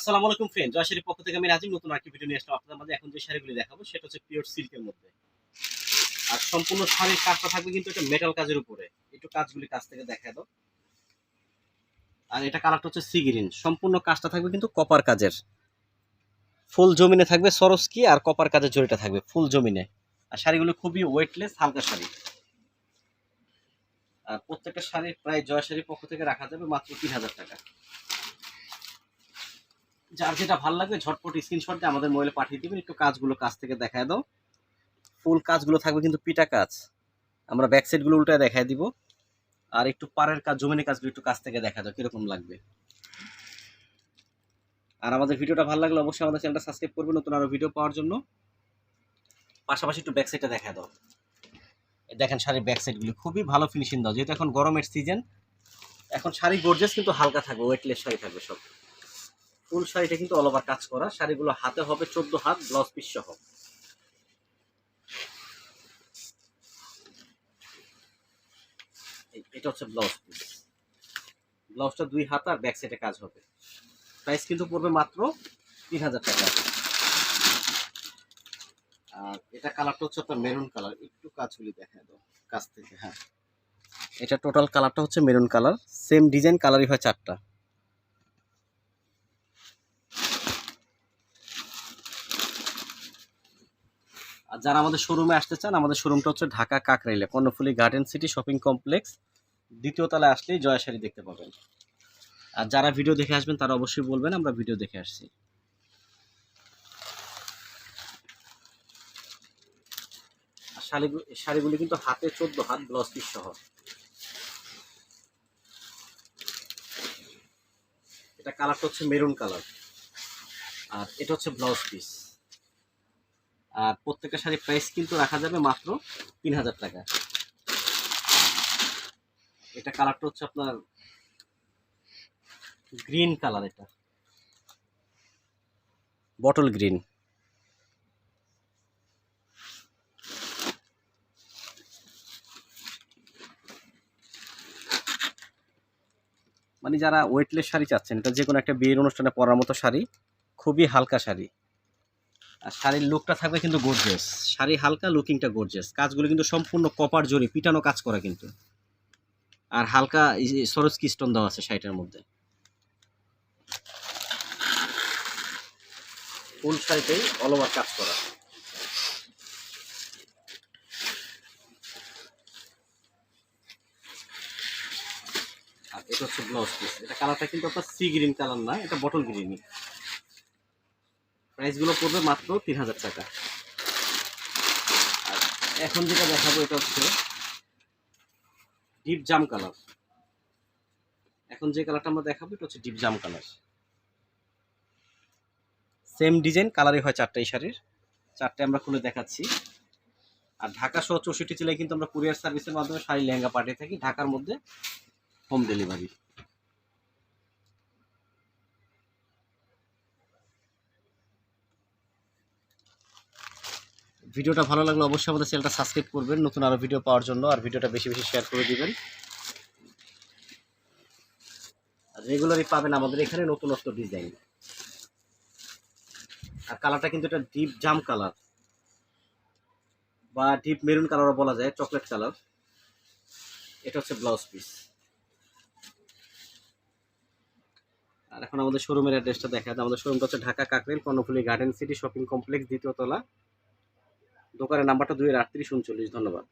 আসসালামু আলাইকুম ফ্রেন্ড জয়শাড়ির পক্ষ থেকে আমি রাজীব, নতুন আরেকটি ভিডিও নিয়ে আসলাম আপনাদের মাঝে। এখন যে শাড়িগুলি দেখাবো, সেটা হচ্ছে পিওর সিল্কের মধ্যে। আর সম্পূর্ণ শাড়ির কাজটা থাকবে কিন্তু এটা মেটাল কাজের উপরে। একটু কাজগুলি কাছ থেকে দেখা দাও। আর এটা কালারটা হচ্ছে সি গ্রিন সম্পূর্ণ কাজটা থাকবে কিন্তু কপার কাজের। ফুল জমিনে থাকবে সরস্কি আর কপার কাজের জড়িটা থাকবে ফুল জমিনে। আর শাড়িগুলো খুবই ওয়েটলেস হালকা শাড়ি। আর প্রত্যেকটা শাড়ির প্রায় জয় শাড়ির পক্ষ থেকে রাখা যাবে মাত্র তিন হাজার টাকা। যার যেটা ভালো লাগবে, ঝটপট স্ক্রিনশট দিয়ে আমাদের মোবাইলে পাঠিয়ে দিবেন। একটু কাজগুলো কাছ থেকে দেখায় দাও। ফুল কাজগুলো থাকবে কিন্তু পিটা কাজ। আমরা ব্যাক সাইডগুলো উল্টায় দেখায় দিব। আর একটু পাড়ের কাজ, জমিনের কাজগুলো একটু কাছ থেকে দেখা দাও কীরকম লাগবে। আর আমাদের ভিডিওটা ভালো লাগলে অবশ্যই আমাদের চ্যানেলটা সাবস্ক্রাইব করবে, নতুন আরও ভিডিও পাওয়ার জন্য। পাশাপাশি একটু ব্যাক সাইডটা দেখা দাও। দেখেন শাড়ির ব্যাক সাইডগুলি খুবই ভালো ফিনিশিং দাও। যেহেতু এখন গরমের সিজন এখন শাড়ি গর্জেস কিন্তু হালকা থাকবে ওয়েটলেস শাড়ি থাকবে সব। ফুল শাড়িটা কিন্তু অল ওভার কাজ করা। শাড়িগুলো হাতে হবে চোদ্দ হাত ব্লাউজ পিস সহ। এটা হচ্ছে ব্লাউজ পিস ব্লাউজটা দুই হাত আর ব্যাক সাইডে কাজ হবে। প্রাইস কিন্তু পড়বে মাত্র তিন হাজার টাকা। আর এটা কালারটা হচ্ছে আপনার মেরুন কালার একটু কাজগুলি দেখা দাও, কাছ থেকে হ্যাঁ। এটা টোটাল কালারটা হচ্ছে মেরুন কালার সেম ডিজাইন কালারই হয় চারটা। আর যারা আমাদের শোরুমে আসতে চান, আমাদের শোরুমটা হচ্ছে Dhaka কাকরাইলে, Karnaphuli garden city shopping complex দ্বিতীয় তলায় আসলেই জয়া শাড়ি দেখতে পাবেন। আর যারা ভিডিও দেখে আসবেন, তারা অবশ্যই বলবেন, আমরা ভিডিও দেখে আসছি। শাড়িগুলো শাড়িগুলি কিন্তু হাতে চোদ্দ হাত ব্লাউজ পিস সহ। এটা কালারটা হচ্ছে মেরুন কালার আর এটা হচ্ছে ব্লাউজ পিস আর প্রত্যেকটা শাড়ির প্রাইস কিন্তু রাখা যাবে মাত্র তিন হাজার টাকা। এটা কালারটা হচ্ছে আপনার গ্রিন কালার এটা। বটল গ্রিন মানে যারা ওয়েটলেস শাড়ি চাচ্ছেন, এটা যে কোনো একটা বিয়ের অনুষ্ঠানে পরার মতো শাড়ি, খুবই হালকা শাড়ি। আর শাড়ির লুকটা থাকবে কিন্তু গর্জিয়াস শাড়ি হালকা লুকিংটা গর্জিয়াস কাজগুলো কিন্তু সম্পূর্ণ কপার জরি পিটানো কাজ করা কিন্তু। আর হালকা সরস স্টোন দেওয়া আছে শাড়িটার মধ্যে। ফুল শাড়িতেই অল ওভার কাজ করা। এটা হচ্ছে ব্লাউজ পিস এটা কালারটা কিন্তু আপনার সি গ্রিন কালার না, এটা বটল গ্রিনই প্রাইসগুলো পড়বে মাত্র তিন হাজার টাকা। আর এখন যেটা দেখাবো এটা হচ্ছে ডিপ জাম কালার এখন যে কালারটা আমরা দেখাবো, এটা হচ্ছে ডিপ জাম কালার সেম ডিজাইন কালারই হয় চারটে এই শাড়ির। চারটে আমরা খুলে দেখাচ্ছি। আর ঢাকা সহ চৌষট্টি জেলায় কিন্তু আমরা কুরিয়ার সার্ভিসের মাধ্যমে শাড়ি লেহেঙ্গা পাঠিয়ে থাকি, ঢাকার মধ্যে হোম ডেলিভারি ভিডিওটা ভালো লাগলে অবশ্যই আমাদের চ্যানেলটা সাবস্ক্রাইব করবেন, নতুন আরও ভিডিও পাওয়ার জন্য, আর ভিডিওটা বেশি বেশি শেয়ার করে দিবেন। রেগুলারই পাবেন আমাদের এখানে নতুনত্ব ডিজাইন আর কালারটা কিন্তু এটা ডিপ জাম কালার বা ডিপ মেরুন কালারও বলা যায় চকলেট কালার এটা হচ্ছে ব্লাউজ পিস আর এখন আমাদের শোরুমের অ্যাড্রেসটা দেখা আমাদের শোরুমটা হচ্ছে Dhaka Kakrail Karnaphuli garden city shopping complex দ্বিতীয় তলা। দোকানের নাম্বারটা দুই আটত্রিশ উনচল্লিশ ধন্যবাদ।